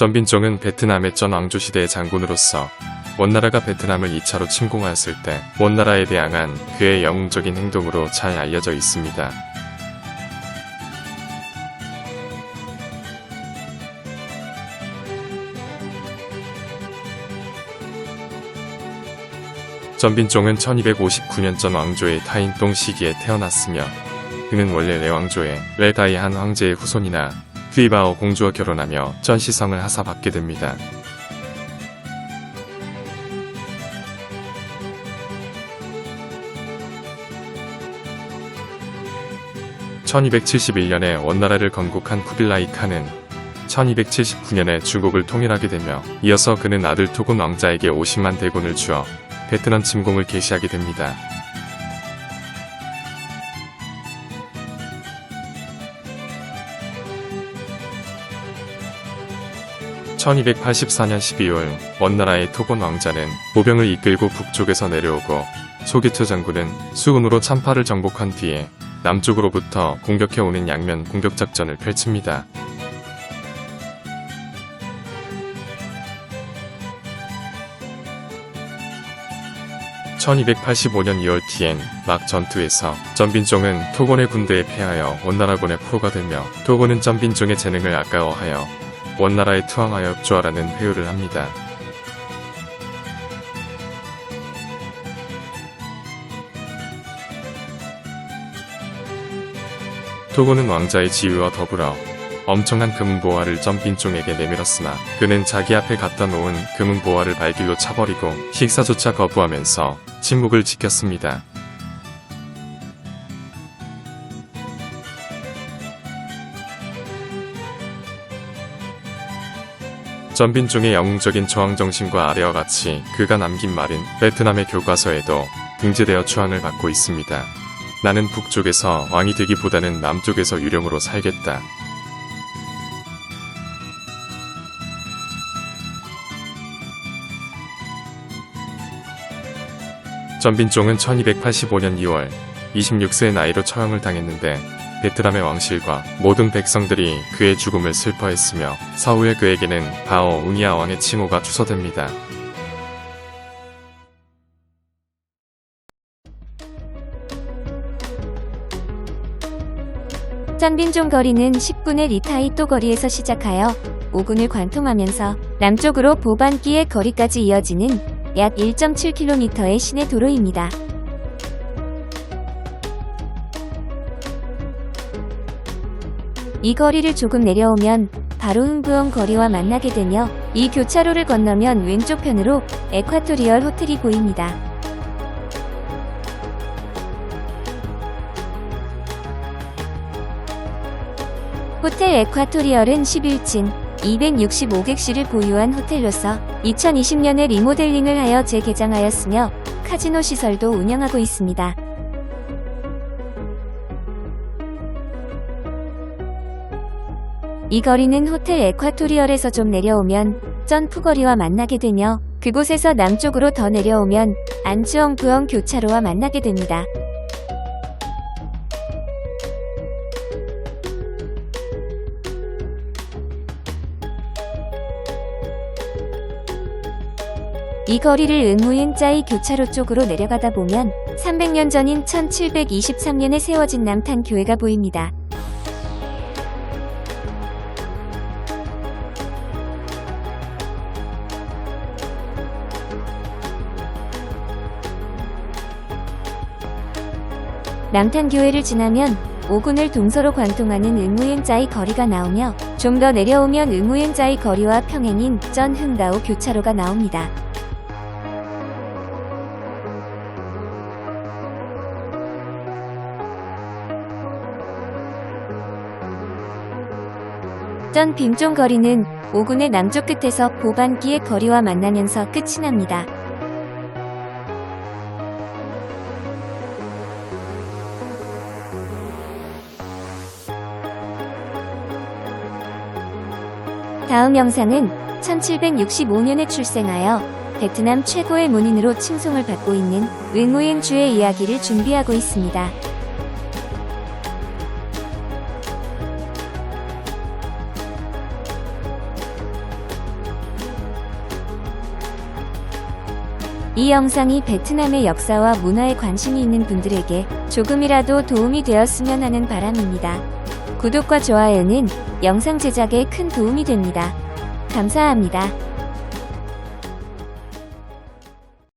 전빈종은 베트남의 전 왕조 시대의 장군으로서 원나라가 베트남을 2차로 침공하였을 때 원나라에 대항한 그의 영웅적인 행동으로 잘 알려져 있습니다. 전빈종은 1259년 전 왕조의 타인동 시기에 태어났으며 그는 원래 레왕조의 레다이한 황제의 후손이나 휘바오 공주와 결혼하며 전시성을 하사받게 됩니다. (1271년에) 원나라를 건국한 쿠빌라이 칸은 1279년에 중국을 통일하게 되며 이어서 그는 아들 토군 왕자에게 50만 대군을 주어 베트남 침공을 개시하게 됩니다. 1284년 12월 원나라의 토곤 왕자는 모병을 이끌고 북쪽에서 내려오고 소기투 장군은 수군으로 참파를 정복한 뒤에 남쪽으로부터 공격해오는 양면 공격 작전을 펼칩니다. (1285년 2월) TN 막 전투에서 전빈종은 토곤의 군대에 패하여 원나라군의 포로가 되며 토곤은 전빈종의 재능을 아까워하여 원나라에 투항하여 조하라는 회유를 합니다. 토고는 왕자의 지위와 더불어 엄청난 금은 보화를 점빈종에게 내밀었으나 그는 자기 앞에 갖다 놓은 금은 보화를 발길로 차버리고 식사조차 거부하면서 침묵을 지켰습니다. 전빈종의 영웅적인 저항정신과 아래와 같이 그가 남긴 말은 베트남의 교과서에도 등재되어 추앙을 받고 있습니다. 나는 북쪽에서 왕이 되기보다는 남쪽에서 유령으로 살겠다. 전빈종은 1285년 2월 26세의 나이로 처형을 당했는데 베트남의 왕실과 모든 백성들이 그의 죽음을 슬퍼했으며 사후에 그에게는 바오 웅이아 왕의 칭호가 추서됩니다. 짠빈종 거리는 10군의 리타이 또 거리에서 시작하여 5군을 관통하면서 남쪽으로 보반기의 거리까지 이어지는 약 1.7km의 시내 도로입니다. 이 거리를 조금 내려오면 바로 흥부엉 거리와 만나게 되며 이 교차로를 건너면 왼쪽 편으로 에콰토리얼 호텔이 보입니다. 호텔 에콰토리얼은 11층 265객실을 보유한 호텔로서 2020년에 리모델링을 하여 재개장하였으며 카지노 시설도 운영하고 있습니다. 이 거리는 호텔 에콰토리얼에서 좀 내려오면 쩐푸거리와 만나게 되며 그곳에서 남쪽으로 더 내려오면 안주엉 부엉 교차로와 만나게 됩니다. 이 거리를 은무인자이 교차로 쪽으로 내려가다 보면 300년 전인 1723년에 세워진 남탄 교회가 보입니다. 남탄교회를 지나면 오군을 동서로 관통하는 의무엔자이 거리가 나오며 좀 더 내려오면 의무엔자이 거리와 평행인 전 흥다오 교차로가 나옵니다. 전 빈종 거리는 오군의 남쪽 끝에서 보반기의 거리와 만나면서 끝이 납니다. 다음 영상은 1765년에 출생하여 베트남 최고의 문인으로 칭송을 받고 있는 윙우인 주의 이야기를 준비하고 있습니다. 이 영상이 베트남의 역사와 문화에 관심이 있는 분들에게 조금이라도 도움이 되었으면 하는 바람입니다. 구독과 좋아요는 영상 제작에 큰 도움이 됩니다. 감사합니다.